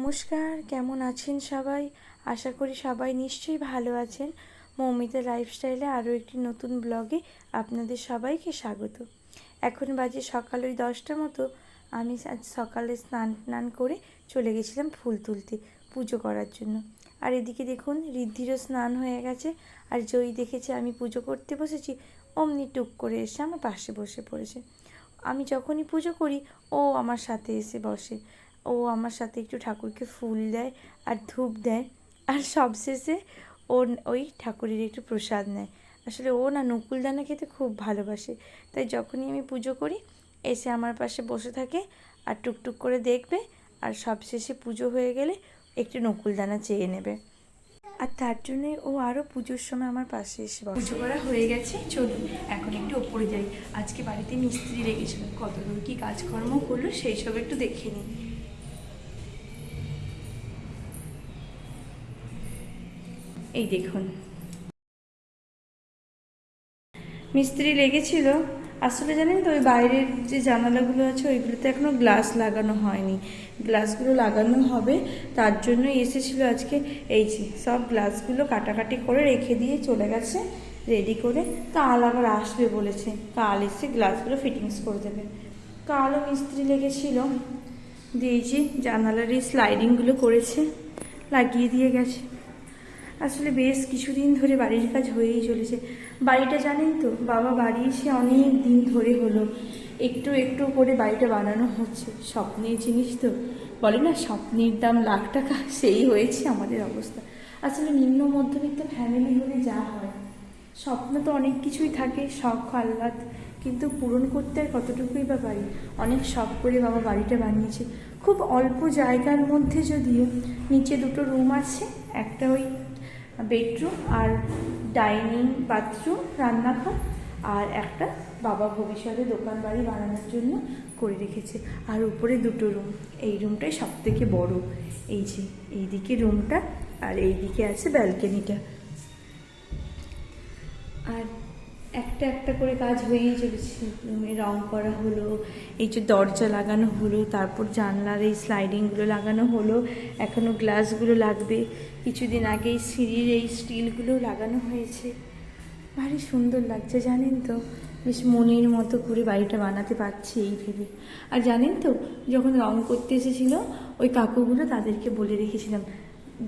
নমস্কার, কেমন আছেন সবাই? আশা করি সবাই নিশ্চয়ই ভালো আছেন। মৌমিতা লাইফস্টাইলে আরও একটি নতুন ব্লগে আপনাদের সবাইকে স্বাগত। এখন বাজে সকাল ওই দশটা মতো। আমি আজ সকালে স্নান টান করে চলে গেছিলাম ফুল তুলতে পুজো করার জন্য। আর এদিকে দেখুন ঋদ্ধিরও স্নান হয়ে গেছে। আর জয়ী দেখেছে আমি পুজো করতে বসেছি, অমনি টুক করে এসে আমার পাশে বসে পড়েছে। আমি যখনই পুজো করি, ও আমার সাথে এসে বসে। ও আমার সাথে একটু ঠাকুরকে ফুল দেয় আর ধূপ দেয়। আর সবশেষে ও ওই ঠাকুরের একটু প্রসাদ নেয়। আসলে ও না নকুলদানা খেতে খুব ভালোবাসে। তাই যখনই আমি পুজো করি, এসে আমার পাশে বসে থাকে আর টুকটুক করে দেখবে আর সবশেষে পুজো হয়ে গেলে একটু নকুলদানা চেয়ে নেবে। আর তার জন্যে ও আরও পুজোর সময় আমার পাশে এসে। পুজো করা হয়ে গেছে, চলুন এখন একটু ওপরে যাই। আজকে বাড়িতে মিস্ত্রি লেগেছিল কত দূর কী কাজকর্ম করল সেই সব একটু দেখে নিই। এই দেখুন। মিস্ত্রি লেগেছিল। আসলে জানেন তো, ওই বাইরের যে জানালাগুলো আছে, ওইগুলোতে এখনও গ্লাস লাগানো হয়নি। গ্লাসগুলো লাগানো হবে, তার জন্য এসেছিল আজকে। এই যে, সব গ্লাসগুলো কাটাকাটি করে রেখে দিয়ে চলে গেছে রেডি করে কাল আবার আসবে বলেছে। কাল এসে গ্লাসগুলো ফিটিংস করে দেবে। কালও মিস্ত্রি লেগেছিল। দিয়ে যে জানালার এই স্লাইডিংগুলো করেছে, লাগিয়ে দিয়ে গেছে। আসলে বেশ কিছুদিন ধরে বাড়ির কাজ হয়েই চলেছে। বাড়িটা জানেন তো, বাবা বাড়ি এসে অনেক দিন ধরে হলো। একটু একটু করে বাড়িটা বানানো হচ্ছে। স্বপ্নের জিনিস তো। বলে না, স্বপ্নের দাম লাখ টাকা, সেই হয়েছে আমাদের অবস্থা। আসলে নিম্ন মধ্যবিত্ত ফ্যামিলি হলে যা হয়। স্বপ্ন তো অনেক কিছুই থাকে, শখ, আহ্লাদ। কিন্তু পূরণ করতে আর কতটুকুই বা পারি? অনেক শখ করে বাবা বাড়িটা বানিয়েছে। খুব অল্প জায়গার মধ্যে যদিও নিচে দুটো রুম আছে, একটা ওই বেডরুম আর ডাইনিং বাথরুম রান্নাঘর আর একটা বাবা ভবিষ্যতে দোকান বাড়ি বানানোর জন্য করে রেখেছে। আর উপরে দুটো রুম এই রুমটাই সব থেকে বড়। এই যে, এইদিকে রুমটা আর এইদিকে আছে ব্যালকনিটা আর একটা একটা করে কাজ হয়েই চলেছে। রং করা হলো, এই যে দরজা লাগানো হলো, তারপর জানলার এই স্লাইডিংগুলো লাগানো হলো এখনও গ্লাসগুলো লাগবে। কিছুদিন আগেই সিঁড়ির এই স্টিলগুলো লাগানো হয়েছে। ভারী সুন্দর লাগছে, জানেন তো? বেশ মনের মতো করে বাড়িটা বানাতে পারছি এই ভেবে। আর জানেন তো, যখন রং করতে এসেছিল, ওই কাকুগুলো তাদেরকে বলে রেখেছিলাম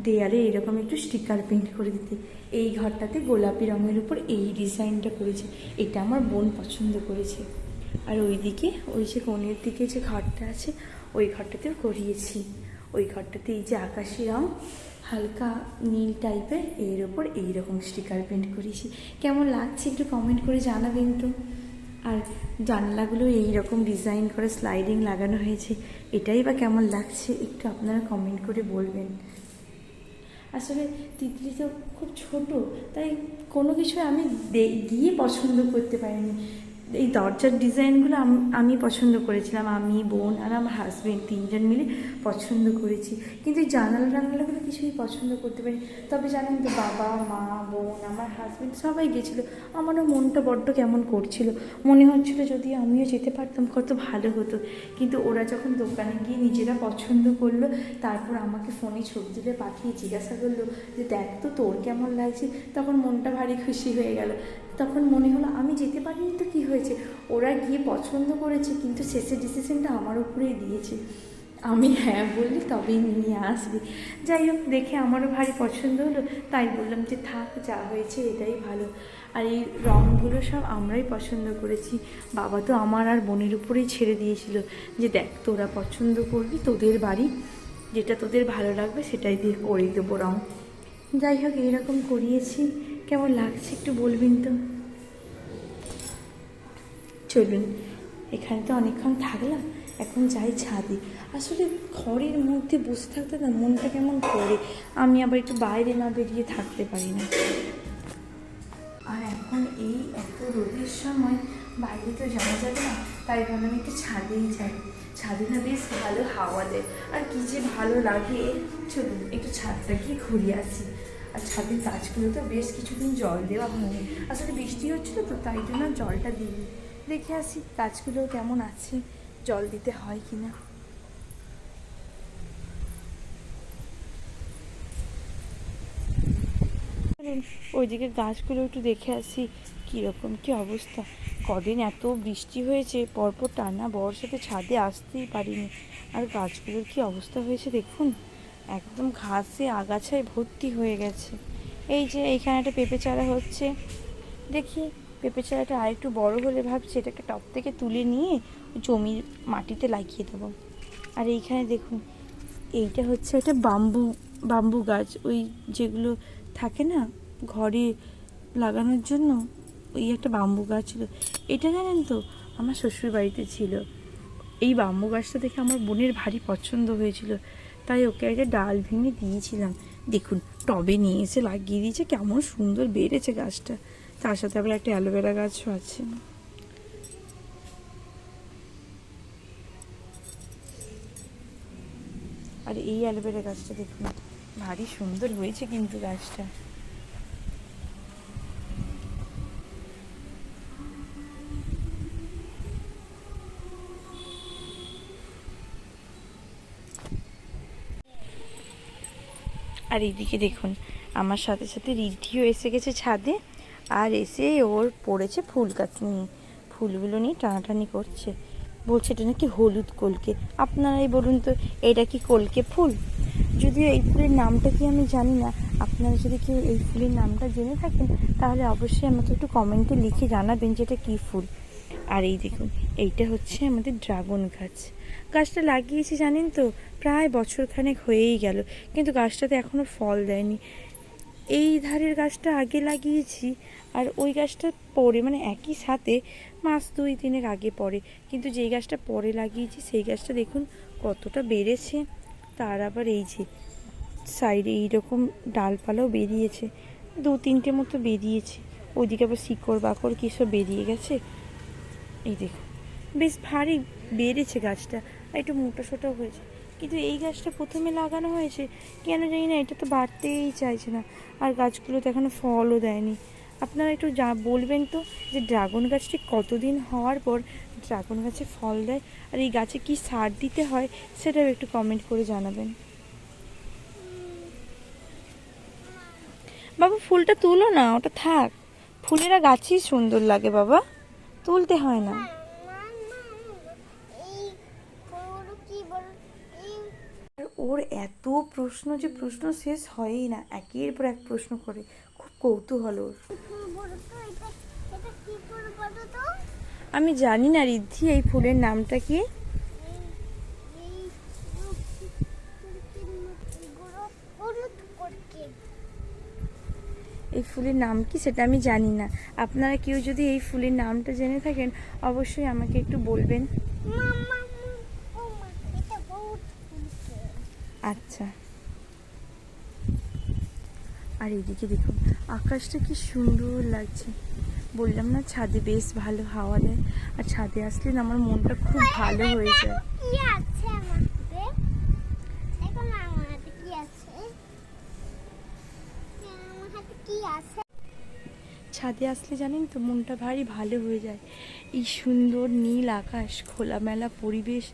দেয়ালে এরকম একটু স্টিকার পেন্ট করে দিতে। এই ঘরটাতে গোলাপি রঙের উপর এই ডিজাইনটা করেছে। এটা আমার বোন পছন্দ করেছে। আর ওইদিকে ওই যে কোণের দিকে যে ঘরটা আছে, ওই ঘরটাতেও করিয়েছি। ওই ঘরটাতে এই যে আকাশি রঙ হালকা নীল টাইপের এর ওপর এইরকম স্টিকার পেন্ট করিয়েছি। কেমন লাগছে একটু কমেন্ট করে জানাবেন তো। আর জানলাগুলো এই রকম ডিজাইন করে স্লাইডিং লাগানো হয়েছে, এটাই বা কেমন লাগছে একটু আপনারা কমেন্ট করে বলবেন। আসলে তিতলি তো খুব ছোটো তাই কোনো কিছু আমি গিয়ে পছন্দ করতে পারিনি। এই দরজার ডিজাইনগুলো আমি পছন্দ করেছিলাম। আমি, বোন আর আমার হাজবেন্ড তিনজন মিলে পছন্দ করেছি। কিন্তু এই জানালা টানালাগুলো কিছুই পছন্দ করতে পারি তবে জানেন তো, বাবা, মা, বোন, আমার হাজবেন্ড সবাই গেছিল। আমারও মনটা বড্ড কেমন করছিল। মনে হচ্ছিল যদি আমিও যেতে পারতাম, কত ভালো হতো। কিন্তু ওরা যখন দোকানে গিয়ে নিজেরা পছন্দ করল, তারপর আমাকে ফোনে ছবি তুলে পাঠিয়ে জিজ্ঞাসা করল যে, দেখ তো, তোর কেমন লাগছে? তখন মনটা ভারী খুশি হয়ে গেল। তখন মনে হলো, আমি যেতে পারিনি তো কী হয়েছে? ওরা গিয়ে পছন্দ করেছে, কিন্তু শেষের ডিসিশনটা আমার উপরেই দিয়েছে। আমি হ্যাঁ বললি তবেই নিয়ে আসবি। যাই হোক, দেখে আমারও ভারী পছন্দ হলো, তাই বললাম যে, থাক, যা হয়েছে এটাই ভালো। আর এই রঙগুলো সব আমরাই পছন্দ করেছি। বাবা তো আমার আর বোনের উপরেই ছেড়ে দিয়েছিল যে, দেখ, তোরা পছন্দ করবি, তোদের বাড়ি, যেটা তোদের ভালো লাগবে সেটাই দিয়ে করে দেবো রঙ যাই হোক, এইরকম করিয়েছি। কেমন লাগছে একটু বলবেন তো? চলুন এখানে তো অনেকক্ষণ থাকলাম এখন যাই ছাদে। আসলে ঘরের মধ্যে বসে থাকতে না মনটা কেমন করে? আমি আবার একটু বাইরে না বেরিয়ে থাকতে পারি না। আর এখন এই এত রোদের সময় বাইরে তো যাওয়া যাবে না তাই ভাবলাম একটু ছাদেই যাই। ছাদে না বেশ ভালো হাওয়া দেয় আর কি যে ভালো লাগে। চলুন একটু ছাদটা গিয়ে ঘুরিয়ে আসি। আর ছাদের তো বেশ কিছুদিন জল দেওয়া হয়নি। আসলে বৃষ্টি হচ্ছিল তো, তাই জন্য জলটা দিই দেখে আসি গাছগুলো কেমন আছে, জল দিতে হয় কি না ওইদিকে গাছগুলো একটু দেখে আসি, কীরকম কি অবস্থা। কদিন এত বৃষ্টি হয়েছে, পরপর টানা বর্ষাতে ছাদে আসতেই পারিনি। আর গাছগুলোর কি অবস্থা হয়েছে দেখুন। একদম ঘাসে আগাছায় ভর্তি হয়ে গেছে। এই যে এইখানে একটা পেঁপে চারা হচ্ছে। দেখি, পেঁপে চারাটা আরেকটু বড় হলে ভাবছি এটাকে টপ থেকে তুলে নিয়ে জমির মাটিতে লাগিয়ে দেবো। আর এইখানে দেখুন, এইটা হচ্ছে একটা বাম্বু বাম্বু গাছ। ওই যেগুলো থাকে না, ঘরে লাগানোর জন্য, ওই একটা বাম্বু গাছ ছিল। এটা জানেন তো, আমার শ্বশুর বাড়িতে ছিল। এই বাম্বু গাছটা দেখে আমার বোনের ভারী পছন্দ হয়েছিল। তাই ওকে একটা ডাল ভেঙে দিয়েছিলাম। দেখুন, টবে নিয়ে এসে লাগিয়ে দিয়েছে, কেমন সুন্দর বেড়েছে গাছটা। তার সাথে আবার একটা অ্যালোভেরা গাছও আছে। আর এই অ্যালোভেরা গাছটা দেখুন, ভারী সুন্দর হয়েছে কিন্তু গাছটা। আর এদিকে দেখুন, আমার সাথে সাথে রিদ্ধিও এসে গেছে ছাদে, আর এসে ওর পড়েছে ফুল গাছ নিয়ে। ফুলগুলো নিয়ে টানাটানি করছে। বলছে, এটা নাকি হলুদ কলকে। আপনারাই বলুন তো, এটা কি কলকে ফুল? যদিও এই ফুলের নামটা কি আমি জানি না, আপনারা যদি কেউ এই ফুলের নামটা জেনে থাকেন, তাহলে অবশ্যই আমাকে একটু কমেন্টে লিখে জানাবেন যে এটা কী ফুল। আর এই দেখুন, এইটা হচ্ছে আমাদের ড্রাগন গাছ। গাছটা লাগিয়েছি, জানেন তো, প্রায় বছরখানেক হয়েই গেল, কিন্তু গাছটাতে এখনও ফল দেয়নি। এই ধারের গাছটা আগে লাগিয়েছি, আর ওই গাছটা পরে মানে একই সাথে মাস দুই তিনেক আগে পরে, কিন্তু যেই গাছটা পরে লাগিয়েছি, সেই গাছটা দেখুন কতটা বেড়েছে। তার আবার এই যে, সাইডে এইরকম ডালপালাও বেরিয়েছে, দু তিনটে মতো বেরিয়েছে, ওইদিকে আবার শিকড় বাকড় কী সব বেরিয়ে গেছে। এই দেখুন বেশ ভারী বেড়েছে গাছটা একটু মোটা সোটাও হয়েছে। কিন্তু এই গাছটা প্রথমে লাগানো হয়েছে, কেন জানি না, এটা তো বাড়তেই চাইছে না, আর গাছগুলো তো এখনও ফলও দেয়নি। আপনারা একটু যা বলবেন তো যে ড্রাগন গাছটি কতদিন হওয়ার পর ড্রাগন গাছে ফল দেয়, আর এই গাছে কি সার দিতে হয়, সেটাও একটু কমেন্ট করে জানাবেন। বাবা, ফুলটা তুলো না, ওটা থাক। ফুলেরা গাছই সুন্দর লাগে বাবা। তুলতে হয় না। ওর এত প্রশ্ন যে প্রশ্ন শেষ হয়ই না একের পর এক প্রশ্ন করে। খুব কৌতূহল ওর। আমি জানি না রিদ্ধি এই ফুলের নামটা কি এই এই গুলো হলুদ করকে এই ফুলের নাম কি সেটা আমি জানি না। আপনারা কেউ যদি এই ফুলের নামটা জেনে থাকেন, অবশ্যই আমাকে একটু বলবেন। আচ্ছা। আর এদিকে দেখুন, আকাশটা কি সুন্দর লাগছে। বললাম না ছাদে বেশ ভালো হাওয়া দেয়, আর ছাদে আসলে আমার মনটা খুব ভালো হয়ে যায় কি আছে আমার হাতে এখন আমার হাতে কি আছে আমার হাতে কি আছে ছাদে আসলে জানেন তো মনটা ভারী ভালো হয়ে যায়। এই সুন্দর নীল আকাশ, খোলামেলা পরিবেশ,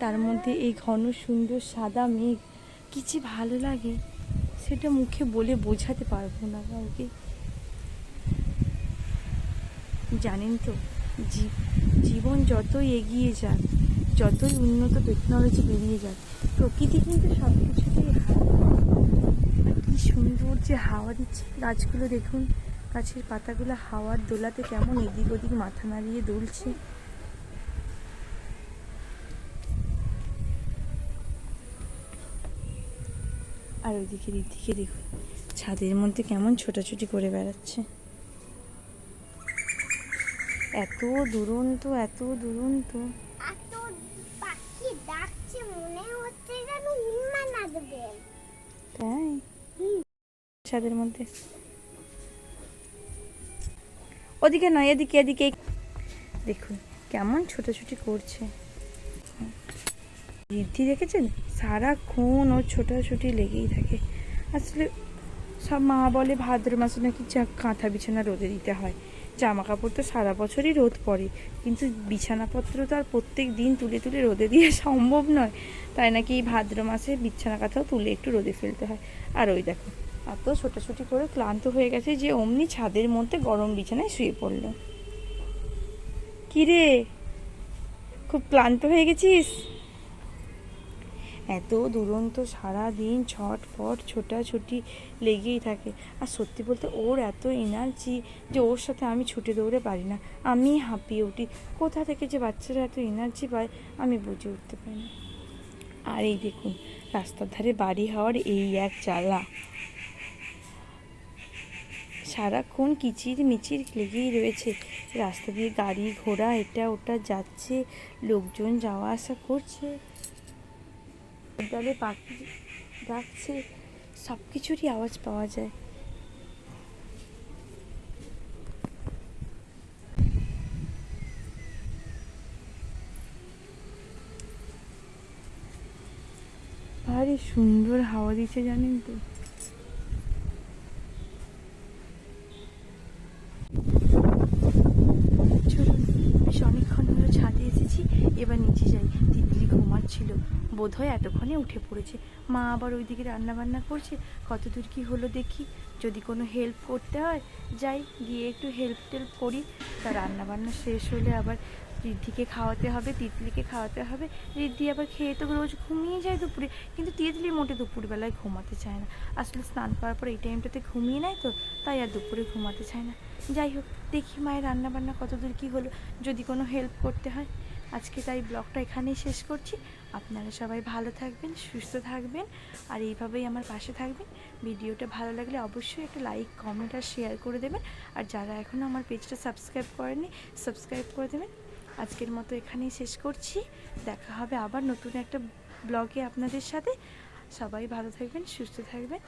তার মধ্যে এই ঘন সুন্দর সাদা মেঘ, কি যে ভালো লাগে। সেটা মুখে বলে বোঝাতে পারব না কাউকে। জানেন তো জীবন যতই এগিয়ে যাক, যতই উন্নত টেকনোলজি বেরিয়ে যাক, প্রকৃতি কিন্তু সব কিছুতেই সুন্দর যে হাওয়া দিচ্ছে গাছগুলো দেখুন গাছের পাতাগুলো হাওয়ার দোলাতে কেমন এদিক ওদিক মাথা নাড়িয়ে দুলছে। আর ওইদিকে দিদিকে দেখুন ছাদের মধ্যে কেমন ছোটাছুটি করে বেড়াচ্ছে। এত দুরন্ত এত দুরন্ত। মনে তাই? ছাদের মধ্যে। ওদিকে নয়, এদিকে এদিকে। দেখুন, কেমন ছোটাছুটি করছে। ঋদ্ধি দেখেছেন? সারাক্ষণ ওর ছোটাছুটি লেগেই থাকে। আসলে সব মা বলে, ভাদ্র মাসে নাকি কাঁথা বিছানা রোদে দিতে হয়। জামা কাপড় তো সারা বছরই রোদ পড়ে। কিন্তু বিছানাপত্র তো আর প্রত্যেক দিন তুলে তুলে রোদে দিয়ে সম্ভব নয়। তাই নাকি ভাদ্র মাসে বিছানা কাঁথাও তুলে একটু রোদে ফেলতে হয়। আর ওই দেখো এত ছোটাছুটি করে ক্লান্ত হয়ে গেছে যে অমনি ছাদের মধ্যে গরম বিছানায় শুয়ে পড়ল। কিরে? খুব ক্লান্ত হয়ে গেছিস? এত দুরন্ত সারা দিন ছটফট ছোটাছুটি লেগেই থাকে। আর সত্যি বলতে ওর এত এনার্জি যে ওর সাথে আমি ছুটে দৌড়ে পারি না। আমি হাঁপিয়ে উঠি। কোথা থেকে যে বাচ্চারা এত এনার্জি পায় আমি বুঝে উঠতে পারি না। আর এই দেখুন, রাস্তার ধারে বাড়ি হওয়ার এই এক জ্বালা। সারাক্ষণ কিচির মিচির লেগেই রয়েছে। রাস্তা দিয়ে গাড়ি ঘোড়া, এটা ওটা যাচ্ছে, লোকজন যাওয়া আসা করছে। পাখি ডাকছে সব কিছুরই আওয়াজ পাওয়া যায়। ভারী সুন্দর হাওয়া দিচ্ছে জানেন তো চলুন বেশ অনেকক্ষণ হলো ছাদে এসেছি এবার নিচে যাই তিতলি ঘুমাচ্ছিল বোধহয় এতক্ষণে উঠে পড়েছে। মা আবার ওইদিকে রান্না বান্না করছে। কত দূর কী হলো দেখি। যদি কোনো হেল্প করতে হয়, যাই, গিয়ে একটু হেল্প টেল্প করি। তা রান্না বান্না শেষ হলে আবার রিদ্ধিকে খাওয়াতে হবে, তিতলিকে খাওয়াতে হবে। রিদ্ধি আবার খেয়ে তো রোজ ঘুমিয়ে যায় দুপুরে, কিন্তু তিতলি মোটে দুপুরবেলায় ঘুমাতে চায় না। আসলে স্নান করার পর এই টাইমটাতে ঘুমিয়ে নেয় তো, তাই আর দুপুরে ঘুমাতে চায় না। যাই হোক, দেখি মায়ের রান্না বান্না কতদূর কী হলো। যদি কোনো হেল্প করতে হয়। আজকে তাই ব্লগটা এখানেই শেষ করছি। আপনারা সবাই ভালো থাকবেন, সুস্থ থাকবেন আর এইভাবেই আমার পাশে থাকবেন। ভিডিওটা ভালো লাগলে অবশ্যই একটা লাইক কমেন্ট আর শেয়ার করে দেবেন। আর যারা এখনও আমার পেজটা সাবস্ক্রাইব করেনি সাবস্ক্রাইব করে দেবেন। আজকের মতো এখানেই শেষ করছি। দেখা হবে আবার নতুন একটা ব্লগে আপনাদের সাথে। সবাই ভালো থাকবেন, সুস্থ থাকবেন।